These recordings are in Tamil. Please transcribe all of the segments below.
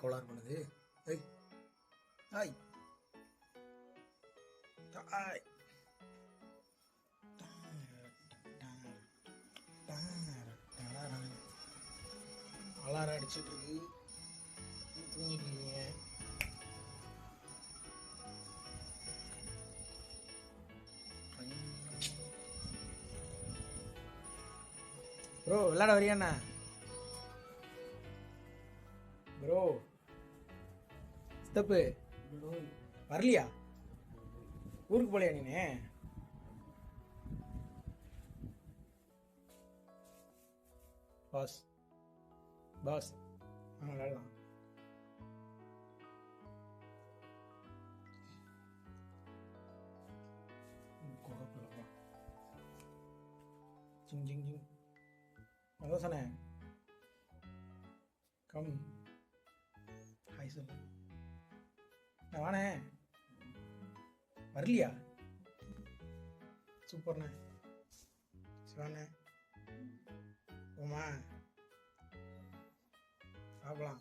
கோளாறு பண்ணுது. ஐய் தாய். தாய். அலாரம் அடிச்சிட்டு இருக்கு. தூங்கிட்டு இருக்கீங்க ப்ரோ விளாட வரியாண்ணா ப்ரோ ஸ்டெப்பு வரலையா? ஊருக்கு போலையா நீனே? பாஸ். பாஸ். விளையாடலாம். ஜிங் ஜிங் ஜிங். அதான் சொன்னேன். கம் சொல்லு நான் வானே வரலையா? சூப்பர்ண்ணே. சிவாண்ணே ஓமா சாப்பிடலாம்.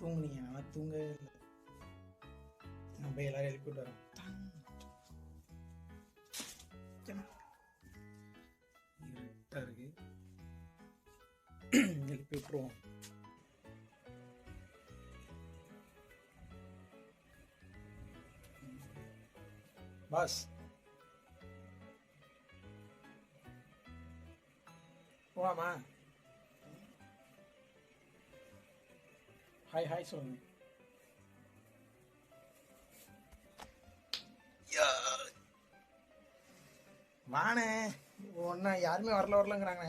தூங்குனீங்க நான் தூங்கவே இல்லை. நான் போய் எல்லாரும் எழுப்பிட்டு வரேன். இருக்கு. எழுப்பி விட்டுருவோம். பாஸ். போலாமா? ஹாய் ஹாய் சொல்லுங்க வாணே. ஒன்றா யாருமே வரல வரலங்கிறாங்க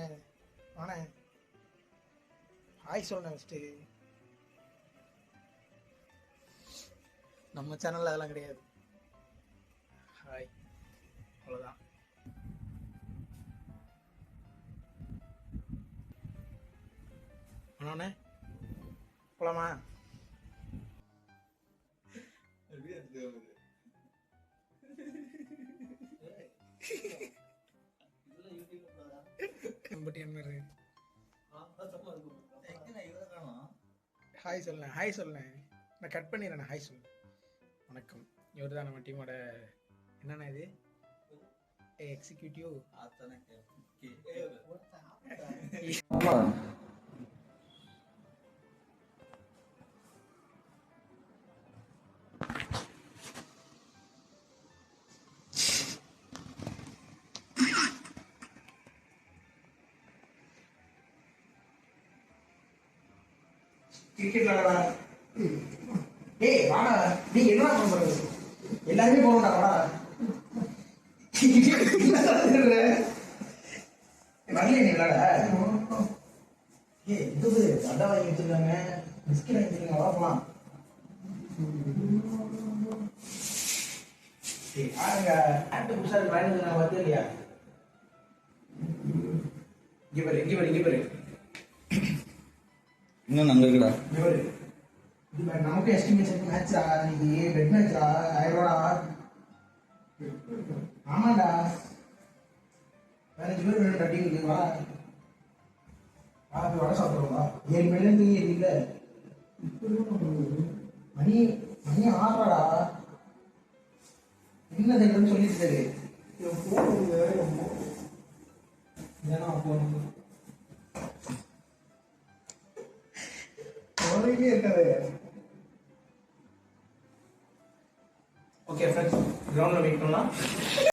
வாணே. ஹாய் சொல்லுங்க ஃபஸ்ட்டு நம்ம சேனலில் அதெல்லாம் கிடையாது. ஹாய் அவ்வளோதான் அண்ணே போலாமா? ஹாய் சொல்லேன் ஹாய் சொல்லேன் நான் கட் பண்ணிடுறேன் ஹாய் சொல்லு. வணக்கம். இவர் தான் நம்ம டீமோட என்னண்ணா இது? எக்ஸிக்யூட்டிவ் கிரிக்கெட் விளாடா ஏய் வாடா. நீ என்ன பண்றது? எல்லாருமே போகணும்டா வாடா. வரலையே நீ விளாட ஏய் இது அடா வாங்கி வச்சிருக்காங்க. பிஸ்கட் வாங்கி வச்சிருக்காங்க. வா போலாம். ஏய் ஆட்டு புதுசா இருக்கு. நான் பார்த்தே இல்லையா இங்க பாரு இங்க பாரு இங்க பாரு. இன்னும் நாங்க இருக்குடா நமக்கு எஸ்டிமேஷன் மேட்சா இன்னைக்கு பெட் மேட்சா ஆமாடா பதினஞ்சு பேர் வேணும் டீமுக்கு வா வா வடை ஏழு மணி நேரம் தூங்கி மணி மணி ஆறாடா என்ன செய்யணும்னு சொல்லிட்டு சரி ஏன்னா போகணும் கவலையே இருக்காது ஓகே ஃப்ரெண்ட்ஸ் கிரவுண்டில் வெயிட் பண்ணலாம்.